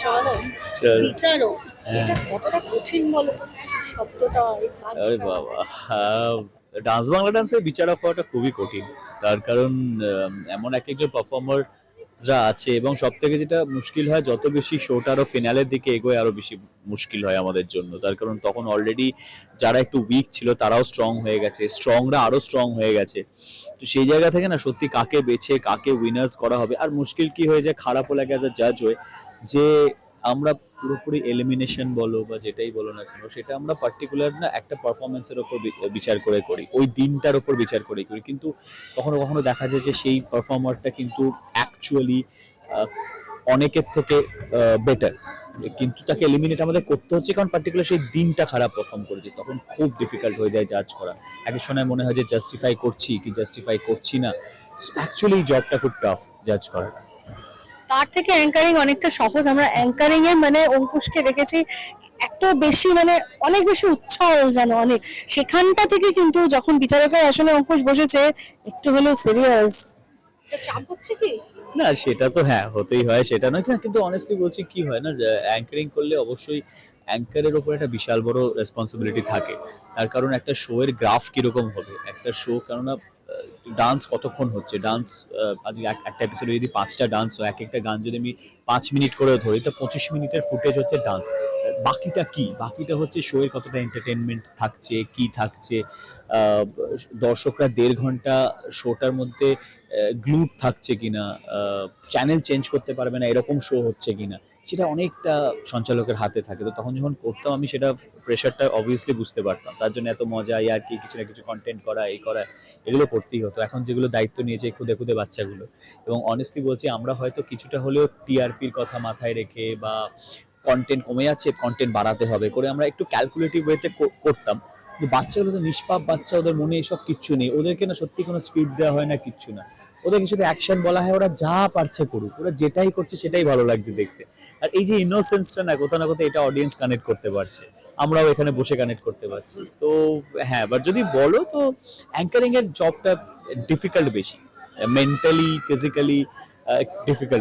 পরিচালক চল। বিচারক হ্যাঁ। এটা কতটা কঠিন বলো শব্দটা এই আরে বাবা ডান্স বাংলা ডান্সের বিচারক হওয়াটা খুবই কঠিন। তার কারণ এমন এক একজন পারফর্মাররা আছে এবং সব থেকে যেটা মুশকিল হয় যত বেশি শোটা আরও ফিনালের দিকে এগোয় আরও বেশি মুশকিল হয় আমাদের জন্য। তার কারণ তখন অলরেডি যারা একটু উইক ছিল তারাও স্ট্রং হয়ে গেছে। স্ট্রংরা আরও স্ট্রং হয়ে গেছে। তো সেই জায়গা থেকে না সত্যি কাকে বেছে কাকে উইনার্স করা হবে? আর মুশকিল কি হয়ে যায়? খারাপও লাগে অ্যাজ আ জাজ হয়ে। যে আমরা পুরোপুরি এলিমিনেশন বলো বা যেটাই বলো না কেন, সেটা আমরা পার্টিকুলার না একটা পারফরমেন্সের ওপর বিচার করে করি। ওই দিনটার ওপর বিচার করে করি। কিন্তু কখনো কখনো দেখা যায় যে সেই পারফর্মারটা কিন্তু অ্যাকচুয়ালি অনেকের থেকে বেটার কিন্তু তাকে এলিমিনেট আমাদের করতে হচ্ছে কারণ পার্টিকুলার সেই দিনটা খারাপ পারফর্ম করেছে। তখন খুব ডিফিকাল্ট হয়ে যায় জাজ করা। এক এক সময় মনে হয় যে জাস্টিফাই করছি কি জাস্টিফাই করছি না। অ্যাকচুয়ালি জবটা খুব টাফ জাজ করা তার থেকে অ্যাঙ্কারিং অনেকটা সহজ। আমরা অ্যাঙ্কারিং এর মানে অঙ্কুশকে দেখেছি এত বেশি মানে অনেক বেশি উৎসাহ যেন অনেক। সেখানটা থেকে কিন্তু যখন বিচারকের আসলে অঙ্কুশ বসেছে একটু হলেও সিরিয়াস চাপ হচ্ছে কি? না সেটা তো হ্যাঁ হতেই হয় সেটা নয়। হ্যাঁ, কিন্তু অনেস্টলি বলছি কি হয় না অ্যাঙ্কারিং করলে অবশ্যই অ্যাঙ্কারের ওপর একটা বিশাল বড় রেসপন্সিবিলিটি থাকে। তার কারণ একটা শো এর গ্রাফ কীরকম হবে? একটা শো কেননা ডান্স কতক্ষণ হচ্ছে? ডান্স আজকে এক- একটা এপিসোডে যদি পাঁচটা ডান্স হয় এক একটা গান যদি আমি পাঁচ মিনিট করে ধরি, তো পঁচিশ মিনিটের ফুটেজ হচ্ছে ডান্স বাকিটা কি? বাকিটা হচ্ছে শোয়ের কতটা এন্টারটেনমেন্ট থাকছে, কি থাকছে? দর্শকরা দেড় ঘণ্টা শোটার মধ্যে গ্লুড থাকছে কিনা? চ্যানেল চেঞ্জ করতে পারবে না, এরকম শো হচ্ছে কিনা? সেটা অনেকটা সঞ্চালকের হাতে থাকে। তো তখন যখন করতাম আমি সেটা প্রেশারটা অবভিয়াসলি বুঝতে পারতাম। তার জন্য এত মজা আর কি, কিছু না কিছু কন্টেন্ট করা, এই করা, এগুলো করতেই হতো। এখন যেগুলো দায়িত্ব নিয়েছে খুদে খুদে বাচ্চাগুলো। এবং অনেস্টলি বলছি, আমরা হয়তো কিছুটা হলেও টিআরপির কথা মাথায় রেখে বা কন্টেন্ট কমে যাচ্ছে কন্টেন্ট বাড়াতে হবে, করে আমরা একটু ক্যালকুলেটিভ ওয়েতে করতাম। বাচ্চাগুলো তো নিষ্পাপ বাচ্চা, ওদের মনে এসব কিচ্ছু নেই। ওদেরকে না সত্যি কোনো স্ক্রিপ্ট দেওয়া হয় না, কিচ্ছু না। ওদেরকে শুধু অ্যাকশন বলা হয়, ওরা যা পারছে করুক। ওরা যেটাই করছে, সেটাই ভালো লাগছে দেখতে। আর এই যে ইনোসেন্সটা না, কোথাও না কোথাও এটা অডিয়েন্স কানেক্ট করতে পারছে। আমরাও এখানে বসে কানেক্ট করতে পারছি। তো হ্যাঁ বাট যদি বলো তো অ্যাঙ্কারিং এর জবটা ডিফিকাল্ট বেশি। Mentally physically difficult